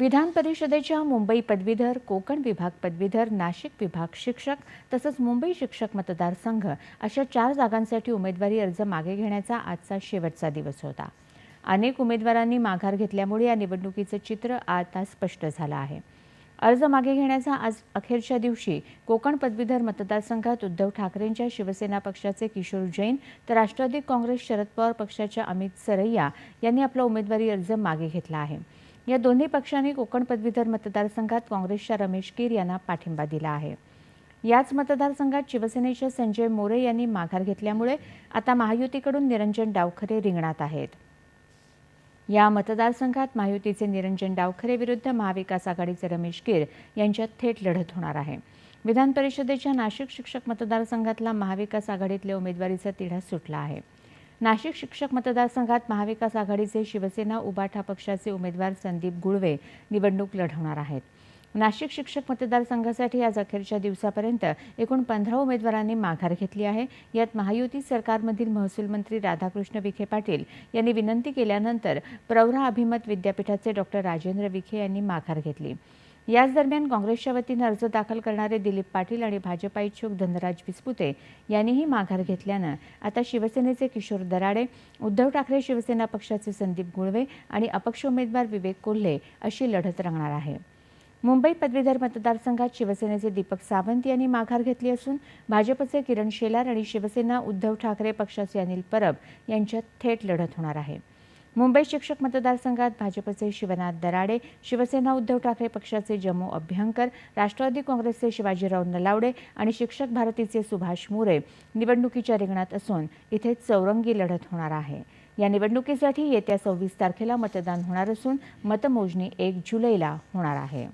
विधान परिषदेच्या मुंबई पदवीधर कोकण विभाग पदवीधर नाशिक विभाग शिक्षक तसंच मुंबई शिक्षक मतदारसंघ अशा चार जागांसाठी उमेदवारी अर्ज मागे घेण्याचा आजचा शेवटचा दिवस होता. अनेक उमेदवारांनी माघार घेतल्यामुळे या निवडणुकीचं चित्र आता स्पष्ट झालं आहे. अर्ज मागे घेण्याचा आज अखेरच्या दिवशी कोकण पदवीधर मतदारसंघात उद्धव ठाकरेंच्या शिवसेना पक्षाचे किशोर जैन तर राष्ट्रवादी काँग्रेस शरद पवार पक्षाच्या अमित सरैया यांनी आपला उमेदवारी अर्ज मागे घेतला आहे. या दोन्ही पक्षांनी कोकण पदवीधर मतदारसंघात काँग्रेसच्या रमेश कीर यांना पाठिंबा दिला आहे. याच मतदारसंघात शिवसेनेच्या संजय मोरे यांनी माघार घेतल्यामुळे आता महायुतीकडून निरंजन डावखरे रिंगणात आहेत. या मतदारसंघात महायुतीचे निरंजन डावखरे विरुद्ध महाविकास आघाडीचे रमेश कीर यांच्यात थेट लढत होणार आहे. विधान परिषदेच्या नाशिक शिक्षक मतदारसंघातला महाविकास आघाडीतल्या उमेदवारीचा तिढा सुटला आहे. नाशिक शिक्षक मतदारसंघात महाविकास आघाडीचे शिवसेना उबाठा पक्षाचे उमेदवार संदीप गुळवे निवडणूक लढवणार आहेत. नाशिक शिक्षक मतदारसंघासाठी आज अखेरच्या दिवसापर्यंत एकूण पंधरा उमेदवारांनी माघार घेतली आहे. यात महायुती सरकारमधील महसूल मंत्री राधाकृष्ण विखे पाटील यांनी विनंती केल्यानंतर प्रवरा अभिमत विद्यापीठाचे डॉक्टर राजेंद्र विखे यांनी माघार घेतली. याच दरम्यान काँग्रेसच्या वतीनं अर्ज दाखल करणारे दिलीप पाटील आणि भाजपा इच्छुक धनराज विसपुते यांनीही माघार घेतल्यानं आता शिवसेनेचे किशोर दराडे उद्धव ठाकरे शिवसेना पक्षाचे संदीप गुळवे आणि अपक्ष उमेदवार विवेक कोल्हे अशी लढत रंगणार आहे. मुंबई पदवीधर मतदारसंघात शिवसेनेचे दीपक सावंत यांनी माघार घेतली असून भाजपचे किरण शेलार आणि शिवसेना उद्धव ठाकरे पक्षाचे अनिल परब यांच्यात थेट लढत होणार आहे. मुंबई शिक्षक मतदारसंघात भाजपचे शिवनाथ दराडे शिवसेना उद्धव ठाकरे पक्षाचे जम्मू अभ्यंकर राष्ट्रवादी काँग्रेसचे शिवाजीराव नलावडे आणि शिक्षक भारतीचे सुभाष मोरे निवडणुकीच्या रिंगणात असून इथे चौरंगी लढत होणार आहे. या निवडणुकीसाठी येत्या सव्वीस तारखेला मतदान होणार असून मतमोजणी एक जुलैला होणार आहे.